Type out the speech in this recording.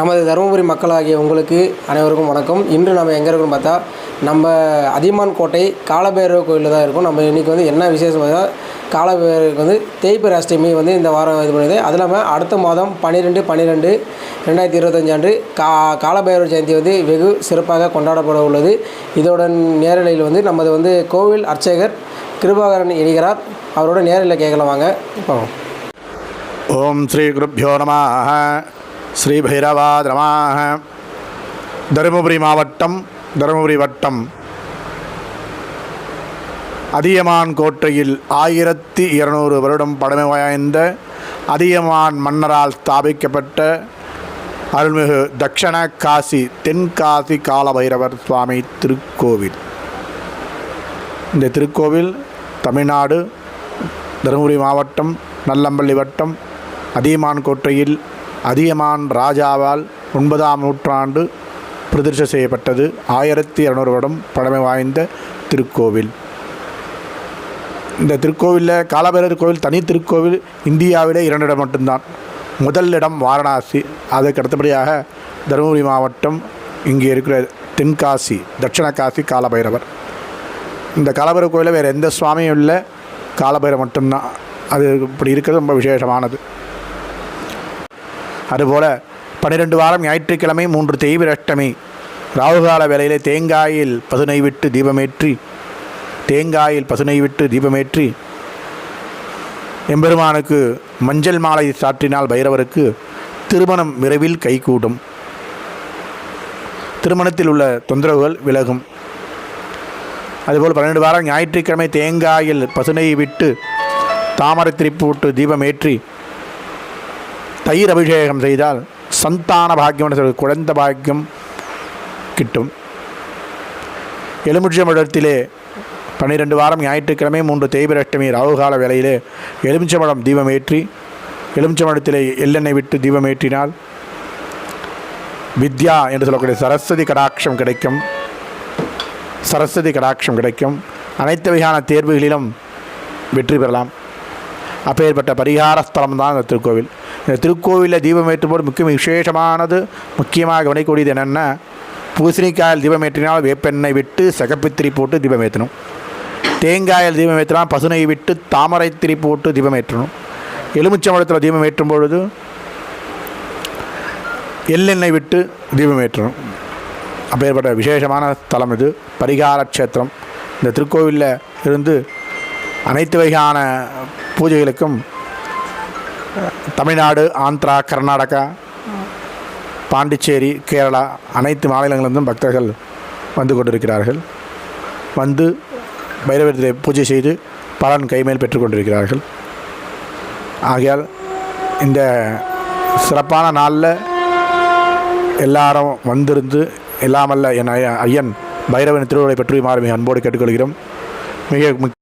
நமது தருமபுரி மக்களாகிய உங்களுக்கு அனைவருக்கும் வணக்கம். இன்று நம்ம எங்கே இருக்கோம்னு பார்த்தா நம்ம அதியமான் கோட்டை காலபைரவ கோயிலில் தான் இருக்கும். நம்ம இன்றைக்கி வந்து என்ன விசேஷம் பார்த்தா காலபைரவருக்கு வந்து தேய்பிறை அஷ்டமி வந்து இந்த வாரம் இது பண்ணுது. அது இல்லாமல் அடுத்த மாதம் பன்னிரெண்டு பன்னிரெண்டு ரெண்டாயிரத்தி இருபத்தஞ்சு கா காலபைரவர் ஜெயந்தி வந்து வெகு சிறப்பாக கொண்டாடப்பட உள்ளது. இதோட நேரலையில் வந்து நமது வந்து கோவில் அர்ச்சகர் கிருபாகரன் இணைகிறார் அவரோட நேரில் கேட்கலாம் வாங்க. இப்போ ஓம் ஸ்ரீ குருப்பியோ நமாக ஸ்ரீபைரவாதிரமாக தருமபுரி மாவட்டம் தருமபுரி வட்டம். அதியமான் கோட்டையில் ஆயிரத்தி இருநூறு வருடம் பழமை வாய்ந்த அதியமான் மன்னரால் ஸ்தாபிக்கப்பட்ட அருள்மிகு தக்ஷண காசி தென்காசி காலபைரவர் சுவாமி திருக்கோவில். இந்த திருக்கோவில் தமிழ்நாடு தருமபுரி மாவட்டம் நல்லம்பள்ளி வட்டம் அதியமான் கோட்டையில் அதியமான் ராஜாவால் ஒன்பதாம் நூற்றாண்டு பிரதிஷ்ட செய்யப்பட்டது. ஆயிரத்தி இரநூறு வருடம் பழமை வாய்ந்த திருக்கோவில். இந்த திருக்கோவிலில் காலபைரவர் கோவில் தனி திருக்கோவில் இந்தியாவிலே இரண்டு இடம் மட்டும்தான். முதல் இடம் வாரணாசி. அதுக்கு அடுத்தபடியாக தருமபுரி மாவட்டம் இங்கே இருக்கிற தென்காசி தட்சிண காசி காலபைரவர். இந்த காலபைரவர் கோயிலில் வேறு எந்த சுவாமியும் இல்லை. காலபைரவர் மட்டும்தான். அது இப்படி இருக்கிறது ரொம்ப விசேஷமானது. அதுபோல் பன்னிரெண்டு வாரம் ஞாயிற்றுக்கிழமை மூன்று தேய்பிர ராகுகால வேளையிலே தேங்காயில் பசுனை விட்டு தீபமேற்றி தேங்காயில் பசுனை விட்டு தீபமேற்றி எம்பெருமானுக்கு மஞ்சள் மாலை சாற்றினால் பைரவருக்கு திருமணம் விரைவில் கைகூடும். திருமணத்தில் உள்ள தொந்தரவுகள் விலகும். அதுபோல் பன்னெண்டு வாரம் ஞாயிற்றுக்கிழமை தேங்காயில் பசுனை விட்டு தாமரை திருப்பி விட்டு தீபமேற்றி தயிர் அபிஷேகம் செய்தால் சந்தான பாக்கியம் என்று குழந்த பாக்கியம் கிட்டும். எலுமிச்சம்பழத்திலே பன்னிரெண்டு வாரம் ஞாயிற்றுக்கிழமை மூன்று தேய்பிரஷ்டமி ராகுகால வேளையிலே தீபம் தீபமேற்றி எலுமிச்சமடத்திலே எள்ளெண்ணெய் விட்டு தீபமேற்றினால் வித்யா என்று சொல்லக்கூடிய சரஸ்வதி கடாட்சம் கிடைக்கும். சரஸ்வதி கடாட்சம் கிடைக்கும். அனைத்து வகையான தேர்வுகளிலும் வெற்றி பெறலாம். அப்பேற்பட்ட பரிகார ஸ்தலம் தான் இந்த திருக்கோவில். திருக்கோவிலில் தீபம் ஏற்றும்போது முக்கிய விசேஷமானது முக்கியமாக கவனிக்கக்கூடியது என்னென்னா பூசணிக்காயில் தீபம் ஏற்றினால் வேப்பெண்ணெய் விட்டு சகப்பித்திரி போட்டு தீபம் ஏற்றணும். தேங்காயில் தீபம் ஏற்றினால் பசுனை விட்டு தாமரை திரி போட்டு தீபம் ஏற்றணும். எலுமிச்சம்பழத்தில் தீபம் ஏற்றும் பொழுது எள்ளெண்ணெய் விட்டு தீபம் ஏற்றணும். அப்பேற்பட்ட விசேஷமான ஸ்தலம் இது பரிகார க்ஷேத்திரம். இந்த திருக்கோவிலில் இருந்து அனைத்து வகையான பூஜைகளுக்கும் தமிழ்நாடு ஆந்திரா கர்நாடகா பாண்டிச்சேரி கேரளா அனைத்து மாநிலங்களிலிருந்தும் பக்தர்கள் வந்து கொண்டிருக்கிறார்கள். வந்து பைரவரத்திலே பூஜை செய்து பலன் கைமேல் பெற்றுக்கொண்டிருக்கிறார்கள் ஆகையால் இந்த சிறப்பான நாளில் எல்லாரும் வந்திருந்து எல்லாமல்ல என் ஐய- ஐயன் பைரவன் திருவிழை பற்றி மாறி மிக அன்போடு கேட்டுக்கொள்கிறோம். மிக முக்கிய